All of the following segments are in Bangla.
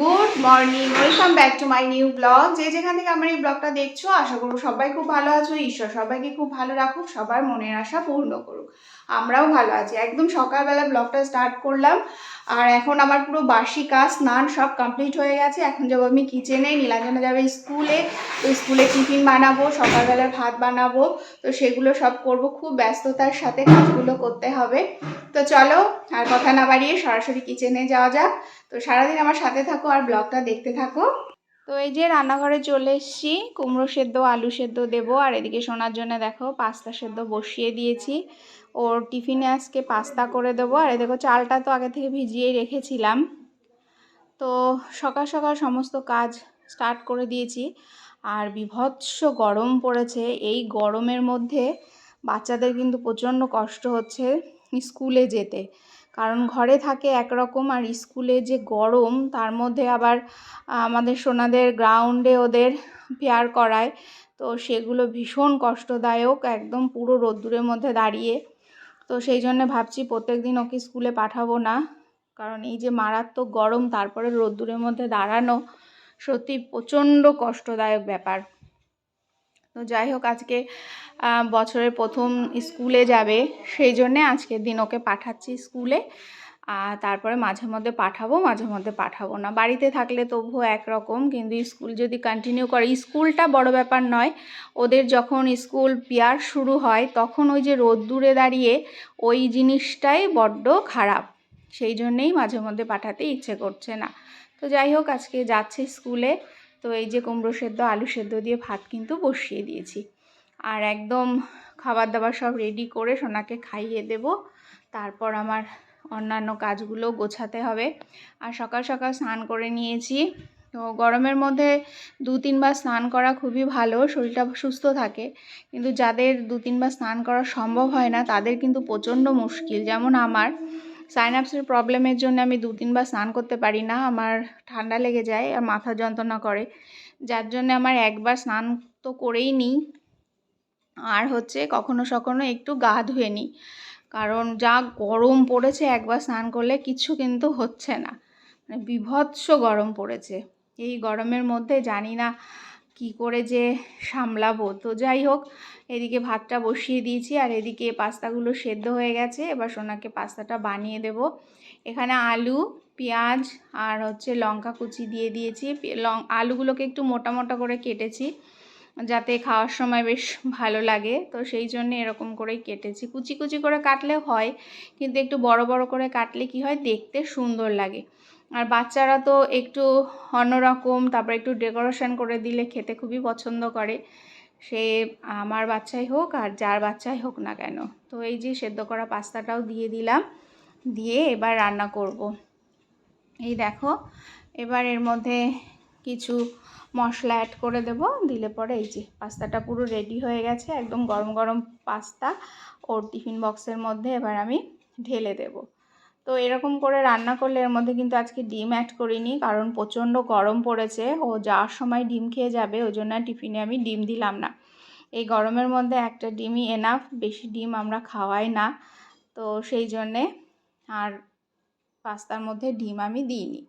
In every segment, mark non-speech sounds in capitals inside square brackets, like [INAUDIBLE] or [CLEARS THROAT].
Good morning welcome back to my new blog যে যেখান থেকে আমার এই ব্লগটা দেখছ, আশা করব সবাই খুব ভালো আছো। ঈশ্বর সবাইকে খুব ভালো রাখুক, সবার মনের আশা পূর্ণ করুক। আমরাও ভালো আছি। একদম সকালবেলা ব্লগটা স্টার্ট করলাম, আর এখন আমার পুরো বাসি কাজ স্নান সব কমপ্লিট হয়ে গেছে। এখন যাব আমি কিচেনে নীলাঞ্জনা যাবে স্কুলে। তো স্কুলে টিফিন বানাবো, সকালবেলার ভাত বানাবো। তো সেগুলো সব করব, খুব ব্যস্ততার সাথে কাজগুলো করতে হবে। তো চলো, আর কথা না বাড়িয়ে সরাসরি কিচেনে যাওয়া যাক। তো সারাদিন আমার সাথে থাকো আর ব্লগটা দেখতে থাকো। তো এই যে রান্নাঘরে চলে এসেছি, কুমড়ো সেদ্ধ, আলু সেদ্ধ দেবো, আর এদিকে শোনার জন্য দেখো পাস্তা সেদ্ধ বসিয়ে দিয়েছি। ওর টিফিনে আজকে পাস্তা করে দেবো, আর দেখো চালটা তো আগে থেকে ভিজিয়েই রেখেছিলাম। তো সকাল সকাল সমস্ত কাজ স্টার্ট করে দিয়েছি, আর বিভৎস গরম পড়েছে। এই গরমের মধ্যে বাচ্চাদের কিন্তু প্রচণ্ড কষ্ট হচ্ছে স্কুলে যেতে। কারণ ঘরে থাকে একরকম আর স্কুলে যে গরম, তার মধ্যে আবার আমাদের সোনাদের গ্রাউন্ডে ওদের পেয়ার করায়। তো সেগুলো ভীষণ কষ্টদায়ক, একদম পুরো রোদ্দুরের মধ্যে দাঁড়িয়ে। তো সেই জন্য ভাবছি প্রত্যেক দিন ওকে স্কুলে পাঠাবো না। কারণ এই যে মারাত্মক গরম, তারপরে রোদ্দুরের মধ্যে দাঁড়ানো, সত্যি প্রচণ্ড কষ্টদায়ক ব্যাপার। তো যাই হোক, আজকে বছরের প্রথম স্কুলে যাবে। সেই জন্যে আজকের দিন ওকে পাঠাচ্ছি স্কুলে। আর তারপরে মাঝে মধ্যে পাঠাবো, মাঝে মধ্যে পাঠাবো না। বাড়িতে থাকলে তবুও একরকম, কিন্তু স্কুল যদি কন্টিনিউ করে, স্কুলটা বড় ব্যাপার নয়। ওদের যখন স্কুল পিয়ার শুরু হয়, তখন ওই যে রোদ্দুরে দাঁড়িয়ে ওই জিনিসটাই বড্ড খারাপ। সেই জন্যেই মাঝে মধ্যে পাঠাতে ইচ্ছে করছে না। তো যাই হোক, আজকে যাচ্ছে স্কুলে। তো এই যে কুমড়ো সেদ্ধ, আলু সেদ্ধ দিয়ে ভাত কিন্তু বসিয়ে দিয়েছি। আর একদম খাবার দাবার সব রেডি করে সোনাকে খাইয়ে দেব। তারপর আমার অন্যান্য কাজগুলো গোছাতে হবে। আর সকাল সকাল স্নান করে নিয়েছি। তো গরমের মধ্যে দু তিনবার স্নান করা খুবই ভালো, শরীরটা সুস্থ থাকে। কিন্তু যাদের দু তিনবার স্নান করা সম্ভব হয় না, তাদের কিন্তু প্রচণ্ড মুশকিল, যেমন আমার। সাইনাপসের প্রবলেমের জন্য আমি দু তিনবার স্নান করতে পারি না, আমার ঠান্ডা লেগে যায় আর মাথা যন্ত্রণা করে। যার জন্য আমার একবার স্নান তো করেই নিই, আর হচ্ছে কখনো সখনো একটু গা ধুয়ে নিই। কারণ যা গরম পড়েছে একবার স্নান করলে কিছু কিন্তু হচ্ছে না মানে বিভৎস গরম পড়েছে। এই গরমের মধ্যে জানি না কি করে যে সামলাবো? তো যাই হোক, এদিকে ভাতটা বসিয়ে দিয়েছি আর এদিকে পাস্তাগুলো সেদ্ধ হয়ে গেছে। এবার সোনাকে পাস্তাটা বানিয়ে দেব। এখানে আলু, পেঁয়াজ আর হচ্ছে লঙ্কা কুচি দিয়ে দিয়েছি। লং, আলুগুলোকে একটু মোটা মোটা করে কেটেছি যাতে খাওয়ার সময় বেশ ভালো লাগে। তো সেই জন্য এরকম করেই কেটেছি। কুচি কুচি করে কাটলে হয়, কিন্তু একটু বড় বড় করে কাটলে কি হয়? দেখতে সুন্দর লাগে। আর বাচ্চারা তো একটু অন্যরকম, তারপর একটু ডেকোরেশন করে দিলে খেতে খুবই পছন্দ করে। সে আমার বাচ্চাই হোক আর যার বাচ্চাই হোক না কেন। তো এই যে সেদ্ধ করা পাস্তাটাও দিয়ে দিলাম, দিয়ে এবার রান্না করব। এই দেখো, এবার এর মধ্যে কিছু মশলা অ্যাড করে দেব। দিলে পরে এই যে পাস্তাটা পুরো রেডি হয়ে গেছে, একদম গরম গরম পাস্তা। ওর টিফিন বক্সের মধ্যে এবার আমি ঢেলে দেব। তো এরকম করে রান্না করলে এর মধ্যে কিন্তু আজকে ডিম অ্যাড করিনি, কারণ প্রচণ্ড গরম পড়েছে। ও যাওয়ার সময় ডিম খেয়ে যাবে, ওই জন্য টিফিনে আমি ডিম দিলাম না। এই গরমের মধ্যে একটা ডিমই এনাফ বেশি ডিম আমরা খাওয়াই না। তো সেই জন্যে আর পাস্তার মধ্যে ডিম আমি দিইনি।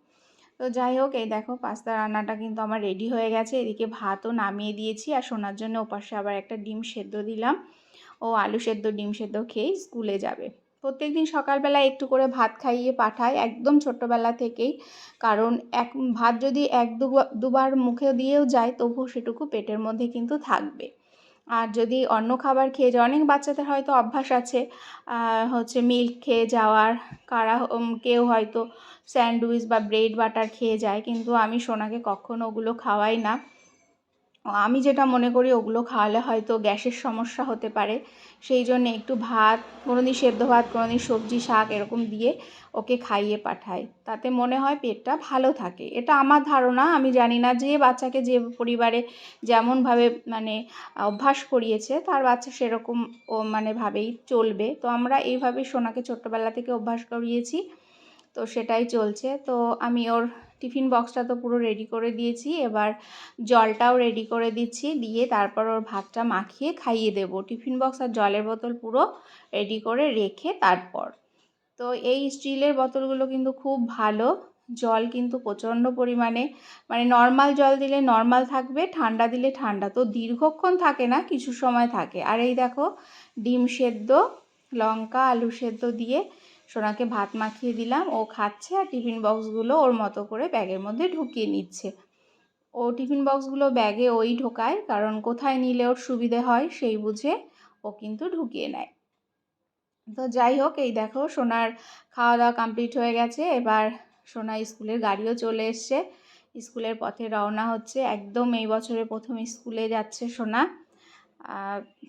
তো যাই হোক, এই দেখো পাস্তা রান্নাটা কিন্তু আমার রেডি হয়ে গেছে। এদিকে ভাতও নামিয়ে দিয়েছি আর শোনার জন্য ওপাশে আবার একটা ডিম সেদ্ধ দিলাম। ও আলু সেদ্ধ, ডিম সেদ্ধ খেয়েই স্কুলে যাবে। প্রত্যেক দিন সকালবেলা একটু করে ভাত খাইয়ে পাঠায় একদম ছোট্টবেলা থেকেই। কারণ এক, ভাত যদি এক দুবার মুখে দিয়েও যায় তবুও সেটুকু পেটের মধ্যে কিন্তু থাকবে। আর যদি অন্য খাবার খেয়ে যায়, অনেক বাচ্চাদের হয়তো অভ্যাস আছে হচ্ছে মিল্ক খেয়ে যাওয়ার। কারা কেউ হয়তো স্যান্ডউইচ বা ব্রেড বাটার খেয়ে যায়, কিন্তু আমি সোনাকে কখনো ওগুলো খাওয়াই না। আমি যেটা মনে করি, ওগুলো খাওয়ালে হয়তো গ্যাসের সমস্যা হতে পারে। সেই জন্য একটু ভাত কোনো দিন সেদ্ধ ভাত কোনো দিন সবজি, শাক এরকম দিয়ে ওকে খাইয়ে পাঠাই। তাতে মনে হয় পেটটা ভালো থাকে। এটা আমার ধারণা। আমি জানি না যে বাচ্চাকে যে পরিবারে যেমনভাবে মানে অভ্যাস করিয়েছে, তার বাচ্চা সেরকম ও মানে ভাবেই চলবে। তো আমরা এইভাবে সোনাকে ছোট্টবেলা থেকে অভ্যাস করিয়েছি। তো সেটাই চলছে। তো আমি ওর টিফিন বক্সটা তো পুরো রেডি করে দিয়েছি। এবার জলটাও রেডি করে দিচ্ছি। দিয়ে তারপর ওর ভাতটা মাখিয়ে খাইয়ে দেব। টিফিন বক্স আর জলের বোতল পুরো রেডি করে রেখে তারপর। তো এই স্টিলের বোতলগুলো কিন্তু খুব ভালো। জল কিন্তু প্রচণ্ড পরিমাণে মানে নর্মাল জল দিলে নর্মাল থাকবে, ঠান্ডা দিলে ঠান্ডা। তো দীর্ঘক্ষণ থাকে না, কিছু সময় থাকে। আর এই দেখো, ডিম সেদ্ধ, লঙ্কা, আলু সেদ্ধ দিয়ে সোনাকে ভাত মাখিয়ে দিলাম। ও খাচ্ছে আর টিফিন বক্সগুলো ওর মতো করে ব্যাগের মধ্যে ঢুকিয়ে নিচ্ছে। ও টিফিন বক্সগুলো ব্যাগে ওই ঢোকায়, কারণ কোথায় নিলে ওর সুবিধে হয় সেই বুঝে ও কিন্তু ঢুকিয়ে নেয়। তো যাই হোক, এই দেখো সোনার খাওয়া দাওয়া কমপ্লিট হয়ে গেছে। এবার সোনা স্কুলের গাড়িও চলে এসছে। স্কুলের পথে রওনা হচ্ছে। একদম এই বছরে প্রথম স্কুলে যাচ্ছে সোনা।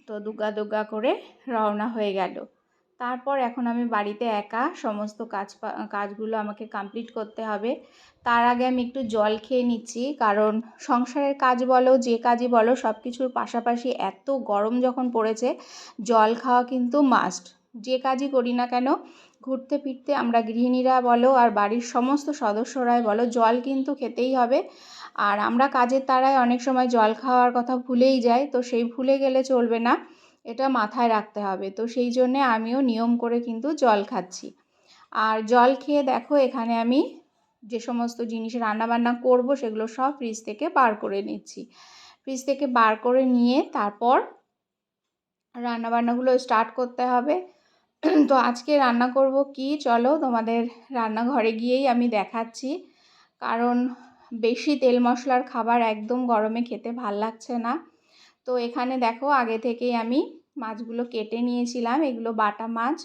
তো দুগ্গা দুগ্গা করে রওনা হয়ে গেল। তারপর এখন আমি বাড়িতে একা সমস্ত কাজ কাজগুলো আমাকে কমপ্লিট করতে হবে। তার আগে আমি একটু জল খেয়ে নিচ্ছি, কারণ সংসারের কাজ বলো, যে কাজই বলো সব কিছুর পাশাপাশি এত গরম যখন পড়েছে, জল খাওয়া কিন্তু মাস্ট যে কাজই করি না কেন, ঘুরতে ফিরতে আমরা গৃহিণীরা বলো আর বাড়ির সমস্ত সদস্যরাই বলো, জল কিন্তু খেতেই হবে। আর আমরা কাজের তারায় অনেক সময় জল খাওয়ার কথা ভুলেই যাই, তো সেই ভুলে গেলে চলবে না। এটা মাথায় রাখতে হবে। তো সেই জন্যে আমিও নিয়ম করে কিন্তু জল খাচ্ছি। আর জল খেয়ে দেখো এখানে আমি যে সমস্ত জিনিস রান্নাবান্না করব সেগুলো সব ফ্রিজ থেকে বার করে নিচ্ছি। ফ্রিজ থেকে বার করে নিয়ে তারপর রান্নাবান্নাগুলো স্টার্ট করতে হবে। তো আজকে রান্না করব কি? চলো তোমাদের রান্নাঘরে গিয়েই আমি দেখাচ্ছি। কারণ বেশি তেল মশলার খাবার একদম গরমে খেতে ভালো লাগছে না। তো এখানে দেখো আগে থেকেই আমি মাছগুলো কেটে নিয়েছিলাম, এগুলো বাটা মাছ।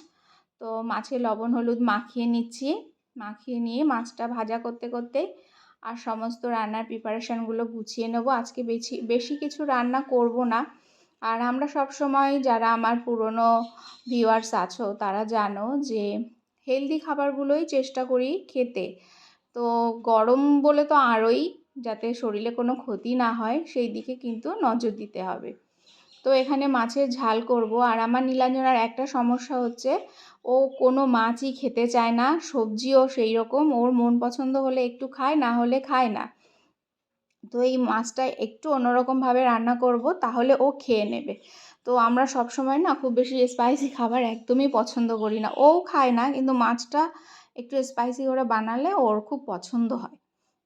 তো মাছে লবণ, হলুদ মাখিয়ে নিচ্ছি, মাখিয়ে নিয়ে মাছটা ভাজা করতে করতে আর সমস্ত রান্নার প্রিপারেশানগুলো গুছিয়ে নেব। আজকে বেশি বেশি কিছু রান্না করব না। আর আমরা সব সময় যারা আমার পুরনো ভিউয়ার্স আছো, তারা জানো যে হেলদি খাবারগুলোই চেষ্টা করি খেতে। তো গরম বলে তো আরোই যাতে শরীরে কোনো ক্ষতি না হয়, সেই দিকে কিন্তু নজর দিতে হবে। তো এখানে মাছের ঝাল করব। আর আমার নীলাঞ্জনার একটা সমস্যা হচ্ছে, ও কোনো মাছই খেতে চায় না, সবজিও সেই রকম ওর মন পছন্দ হলে একটু খায়, না হলে খায় না। তো এই মাছটা একটু অন্যরকমভাবে রান্না করব, তাহলে ও খেয়ে নেবে। তো আমরা সব সময় না খুব বেশি স্পাইসি খাবার একদমই পছন্দ করি না। ও খায় না, কিন্তু মাছটা একটু স্পাইসি করে বানালে ওর খুব পছন্দ হয়।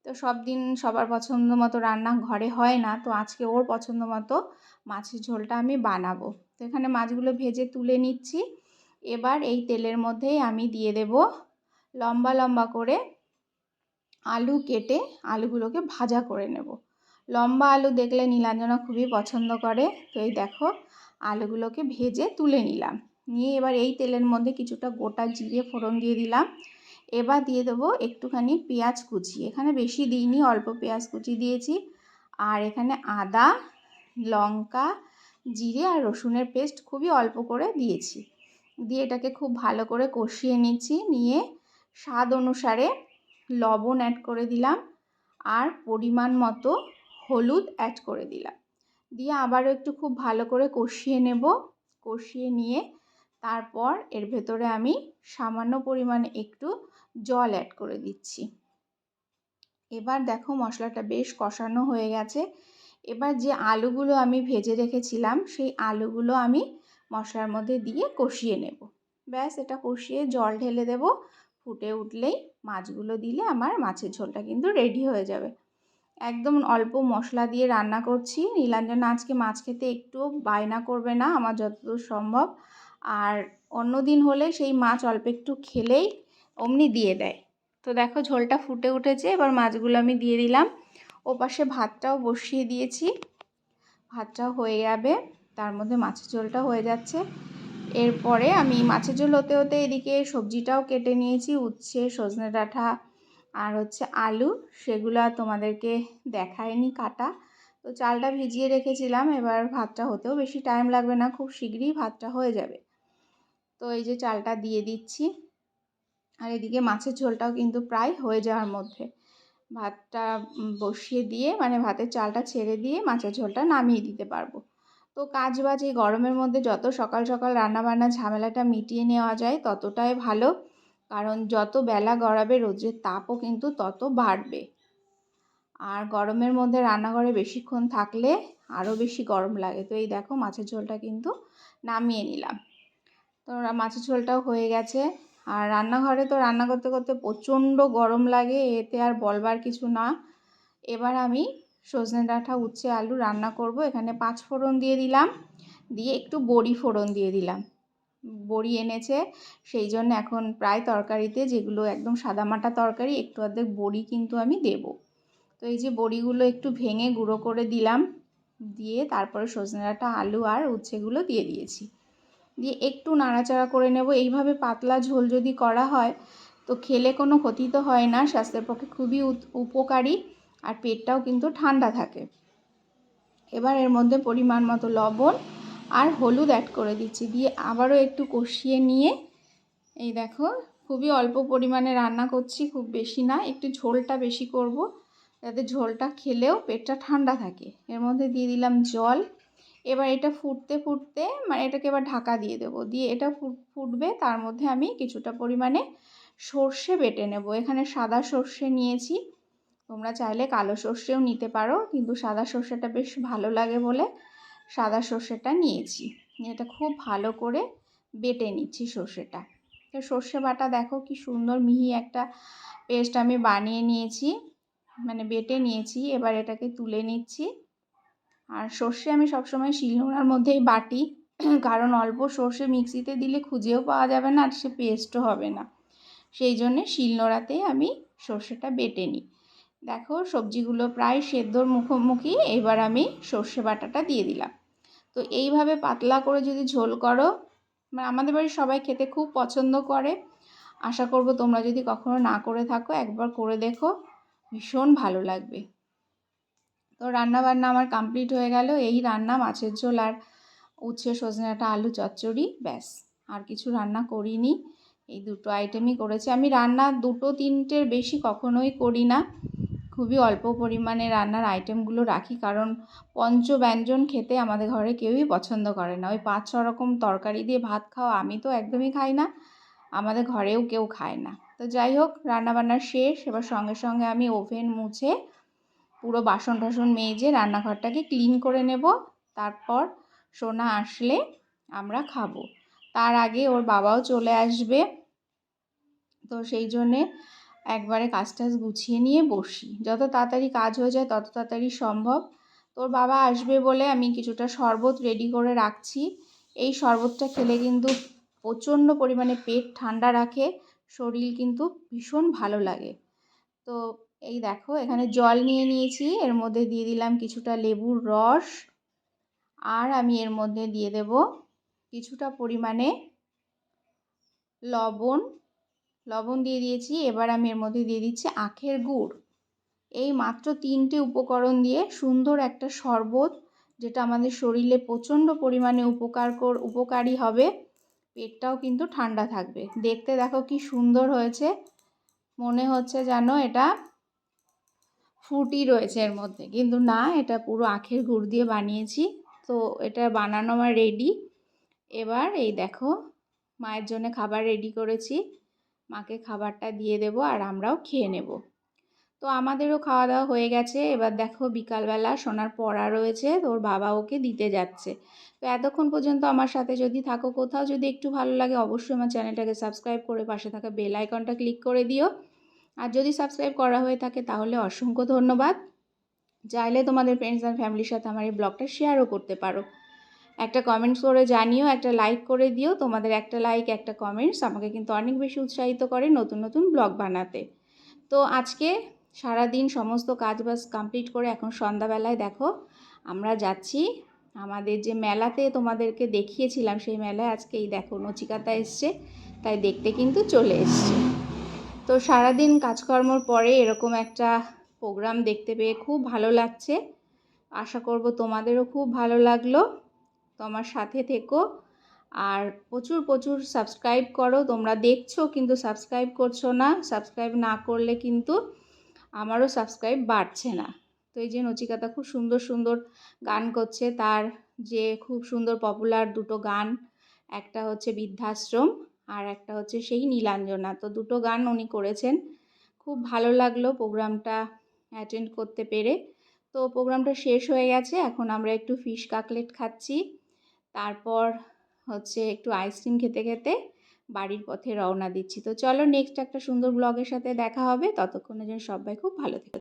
তো সব দিন সবার পছন্দ মতো রান্না ঘরে হয় না, তো আজকে ওর পছন্দ মতো মাছের ঝোলটা আমি বানাবো। তো এখানে মাছগুলো ভেজে তুলে নিচ্ছি। এবার এই তেলের মধ্যেই আমি দিয়ে দেব লম্বা লম্বা করে আলু কেটে আলুগুলোকে ভাজা করে নেব। লম্বা আলু দেখলে নীলাঞ্জনা খুবই পছন্দ করে। তো এই দেখো, আলুগুলোকে ভেজে তুলে নিলাম। নিয়ে এবার এই তেলের মধ্যে কিছুটা গোটা জিরে ফোড়ন দিয়ে দিলাম। এবার দিয়ে দেবো একটুখানি পেঁয়াজ কুচি। এখানে বেশি দিইনি, অল্প পেঁয়াজ কুচি দিয়েছি। আর এখানে আদা, লঙ্কা, জিরে আর রসুনের পেস্ট খুবই অল্প করে দিয়েছি। দিয়ে এটাকে খুব ভালো করে কষিয়ে নিচ্ছি, নিয়ে স্বাদ অনুসারে লবণ অ্যাড করে দিলাম আর পরিমাণ মতো হলুদ অ্যাড করে দিলাম। দিয়ে আবারও একটু খুব ভালো করে কষিয়ে নেব। কষিয়ে নিয়ে তারপর এর ভেতরে আমি সামান্য পরিমাণে একটু জল অ্যাড করে দিচ্ছি। এবার দেখো মশলাটা বেশ কষানো হয়ে গেছে। এবার যে আলুগুলো আমি ভেজে রেখেছিলাম, সেই আলুগুলো আমি মশলার মধ্যে দিয়ে কষিয়ে নেব। ব্যাস, এটা কষিয়ে জল ঢেলে দেব। ফুটে উঠলেই মাছগুলো দিলে আমার মাছের ঝোলটা কিন্তু রেডি হয়ে যাবে। একদম অল্প মশলা দিয়ে রান্না করছি। নীলাঞ্জনা আজকে মাছ খেতে একটু বায়না করবে না, আমার যতদূর সম্ভব। আর অন্য দিন হলে সেই মাছ অল্প একটু খেলেই অমনি দিয়ে দেয়। তো দেখো ঝোলটা ফুটে উঠেছে, এবার মাছগুলো আমি দিয়ে দিলাম। ও পাশে ভাতটাও বসিয়ে দিয়েছি। ভাতটাও হয়ে যাবে, তার মধ্যে মাছের ঝোলটা হয়ে যাচ্ছে। এরপরে আমি মাছের ঝোল হতে হতে এদিকে সবজিটাও কেটে নিয়েছি, উচ্ছে, সজনে ডাঁটা আর হচ্ছে আলু। সেগুলো তোমাদেরকে দেখায়নি কাটা। তো চালটা ভিজিয়ে রেখেছিলাম, এবার ভাতটা হতেও বেশি টাইম লাগবে না, খুব শীঘ্রই ভাতটা হয়ে যাবে। তো এই যে চালটা দিয়ে দিচ্ছি। আর এদিকে মাছের ঝোলটাও কিন্তু প্রায় হয়ে যাওয়ার মধ্যে। ভাতটা বসিয়ে দিয়ে মানে ভাতের চালটা ছেড়ে দিয়ে মাছের ঝোলটা নামিয়ে দিতে পারব। তো কাজ বাজ এই গরমের মধ্যে যত সকাল সকাল রান্নাবান্না ঝামেলাটা মিটিয়ে নেওয়া যায়, ততটাই ভালো। কারণ যত বেলা গড়াবে, রোদের তাপও কিন্তু তত বাড়বে। আর গরমের মধ্যে রান্নাঘরে বেশিক্ষণ থাকলে আরও বেশি গরম লাগে। তো এই দেখো মাছের ঝোলটা কিন্তু নামিয়ে নিলাম। তো মাছের ঝোলটাও হয়ে গেছে। আর রান্নাঘরে তো রান্না করতে করতে প্রচণ্ড গরম লাগে, এতে আর বলবার কিছু না। এবার আমি সজনে ডাঁটা, উচ্ছে, আলু রান্না করব। এখানে পাঁচ ফোড়ন দিয়ে দিলাম, দিয়ে একটু বড়ি ফোড়ন দিয়ে দিলাম। বড়ি এনেছে, সেই জন্য এখন প্রায় তরকারিতে যেগুলো একদম সাদামাটা তরকারি, একটু অর্ধেক বড়ি কিন্তু আমি দেব। তো এই যে বড়িগুলো একটু ভেঙে গুঁড়ো করে দিলাম, দিয়ে তারপরে সজনে ডাঁটা, আলু আর উচ্ছেগুলো দিয়ে দিয়েছি। দিয়ে একটু নাড়াচাড়া করে নেব। এইভাবে পাতলা ঝোল যদি করা হয়, তো খেলে কোনো ক্ষতি তো হয় না, স্বাস্থ্যের পক্ষে খুবই উপকারী আর পেটটাও কিন্তু ঠান্ডা থাকে। এবার এর মধ্যে পরিমাণ মতো লবণ আর হলুদ অ্যাড করে দিচ্ছি। দিয়ে আবারও একটু কষিয়ে নিয়ে, এই দেখো, খুবই অল্প পরিমাণে রান্না করছি, খুব বেশি না, একটু ঝোলটা বেশি করব, যাতে ঝোলটা খেলেও পেটটা ঠান্ডা থাকে। এর মধ্যে দিয়ে দিলাম জল এবার এটা ফুটতে ফুটতে মানে এটাকে এবার ঢাকা দিয়ে দেবো। দিয়ে এটা ফুটবে, তার মধ্যে আমি কিছুটা পরিমাণে সর্ষে বেটে নেব। এখানে সাদা সর্ষে নিয়েছি। তোমরা চাইলে কালো সর্ষেও নিতে পারো, কিন্তু সাদা সর্ষেটা বেশ ভালো লাগে বলে সাদা সর্ষেটা নিয়েছি। এটা খুব ভালো করে বেটে নিচ্ছি সর্ষেটা। তো সর্ষে বাটা দেখো কি সুন্দর মিহি একটা পেস্ট আমি বানিয়ে নিয়েছি মানে বেটে নিয়েছি। এবার এটাকে তুলে নিচ্ছি। আর সর্ষে আমি সবসময় শিলনোড়ার মধ্যেই বাটি, [CLEARS THROAT] কারণ অল্প সর্ষে মিক্সিতে দিলে খুঁজেও পাওয়া যাবে না আর সে পেস্টও হবে না। সেই জন্যে শিলনোড়াতেই আমি সর্ষেটা বেটে নিই। দেখো সবজিগুলো প্রায় সেদ্ধর মুখোমুখি এবার আমি সর্ষে বাটাটা দিয়ে দিলাম। তো এইভাবে পাতলা করে যদি ঝোল করো মানে আমাদের বাড়ির সবাই খেতে খুব পছন্দ করে। আশা করব তোমরা যদি কখনো না করে থাকো, একবার করে দেখো, ভীষণ ভালো লাগবে। তো রান্না বান্না আমার কমপ্লিট হয়ে গেল। এই রান্না, মাছের ঝোল আর উচ্ছে, সজনে একটা আলু, চচ্চড়ি, ব্যাস। আর কিছু রান্না করিনি। এই দুটো আইটেমই করেছি। আমি রান্না দুটো, তিনটের বেশি কখনোই করি না। খুবই অল্প পরিমাণে রান্নার আইটেমগুলো রাখি। কারণ পঞ্চ ব্যঞ্জন খেতে আমাদের ঘরে কেউই পছন্দ করে না। ওই পাঁচ, ছ রকম তরকারি দিয়ে ভাত খাওয়া আমি তো একদমই খাই না। আমাদের ঘরেও কেউ খায় না। তো যাই হোক, রান্নাবান্না শেষ। এবার সঙ্গে সঙ্গে আমি ওভেন মুছে পুরো বাসন টাসন মেজে রান্নাঘরটাকে ক্লিন করে নেব। তারপর সোনা আসলে আমরা খাব। তার আগে ওর বাবাও চলে আসবে। তো সেই জন্যে একবারে কাজ টাজ গুছিয়ে নিয়ে বসি। যত তাড়াতাড়ি কাজ হয়ে যায় তত তাড়াতাড়ি সম্ভব। তোর বাবা আসবে বলে আমি কিছুটা শরবত রেডি করে রাখছি। এই শরবতটা খেলে কিন্তু প্রচণ্ড পরিমাণে পেট ঠান্ডা রাখে। শরীর কিন্তু ভীষণ ভালো লাগে। তো এই দেখো, এখানে জল নিয়ে নিয়েছি, এর মধ্যে দিয়ে দিলাম কিছুটা লেবুর রস, আর আমি এর মধ্যে দিয়ে দেব কিছুটা পরিমাণে লবণ। লবণ দিয়ে দিয়েছি, এবার আমি এর মধ্যে দিয়ে দিচ্ছি আখের গুড়। এই মাত্র তিনটে উপকরণ দিয়ে সুন্দর একটা শরবত, যেটা আমাদের শরীরে প্রচণ্ড পরিমাণে উপকার কর, উপকারী হবে। পেটটাও কিন্তু ঠান্ডা থাকবে। দেখতে দেখো কি সুন্দর হয়েছে। মনে হচ্ছে যেন এটা ফুটি রয়েছে এর মধ্যে। কিন্তু না, এটা পুরো আখের গুড় দিয়ে বানিয়েছি। তো এটা বানানো আমার রেডি এবার এই দেখো, মায়ের জন্য খাবার রেডি করেছি। মাকে খাবারটা দিয়ে দেব আর আমরাও খেয়ে নেব। তো আমাদেরও খাওয়া দাওয়া হয়ে গেছে। এবার দেখো, বিকালবেলা সোনার পড়া রয়েছে। তোর বাবা ওকে দিতে যাচ্ছে। তো এতক্ষণ পর্যন্ত আমার সাথে যদি থাকো, কোথাও যদি একটু ভালো লাগে, অবশ্যই আমার চ্যানেলটাকে সাবস্ক্রাইব করে পাশে থাকা বেল আইকনটা ক্লিক করে দিও। আর যদি সাবস্ক্রাইব করা হয়ে থাকে তাহলে অসংখ্য ধন্যবাদ। চাইলে তোমাদের ফ্রেন্ডস অ্যান্ড ফ্যামিলির সাথে আমার এই ব্লগটা শেয়ারও করতে পারো। একটা কমেন্টস করে জানিও, একটা লাইক করে দিও। তোমাদের একটা লাইক একটা কমেন্টস আমাকে কিন্তু অনেক বেশি উৎসাহিত করে নতুন নতুন ব্লগ বানাতে। তো আজকে সারা দিন সমস্ত কাজ বাজ কমপ্লিট করে এখন সন্ধ্যাবেলায় দেখো, আমরা যাচ্ছি আমাদের যে মেলাতে তোমাদেরকে দেখিয়েছিলাম, সেই মেলায় আজকে এই দেখো নচিকাতা এসছে, তাই দেখতে কিন্তু চলে এসছে। তো সারাদিন কাজকর্মর পরে এরকম একটা প্রোগ্রাম দেখতে পেয়ে খুব ভালো লাগছে। আশা করব তোমাদেরও খুব ভালো লাগল। তোমার সাথে থেকো। আর প্রচুর প্রচুর সাবস্ক্রাইব করো। তোমরা দেখছ কিন্তু সাবস্ক্রাইব করছ না। সাবস্ক্রাইব না করলে কিন্তু আমারও সাবস্ক্রাইব বাড়ছে না। তো এই যে নচিকাতা খুব সুন্দর সুন্দর গান করছে। তার যে খুব সুন্দর পপুলার দুটো গান, একটা হচ্ছে বৃদ্ধাশ্রম। আর একটা হচ্ছে সেই নীলাঞ্জনা। তো দুটো গান উনি করেছেন। খুব ভালো লাগল প্রোগ্রামটা অ্যাটেন্ড করতে পেরে। তো প্রোগ্রামটা শেষ হয়ে গেছে। এখন আমরা একটু ফিশ কাকলেট খাচ্ছি। তারপর হচ্ছে একটু আইসক্রিম খেতে খেতে বাড়ির পথে রওনা দিচ্ছি। তো চলো নেক্সট একটা সুন্দর ব্লগের সাথে দেখা হবে। ততক্ষণের জন্য সবাই খুব ভালো থেকো।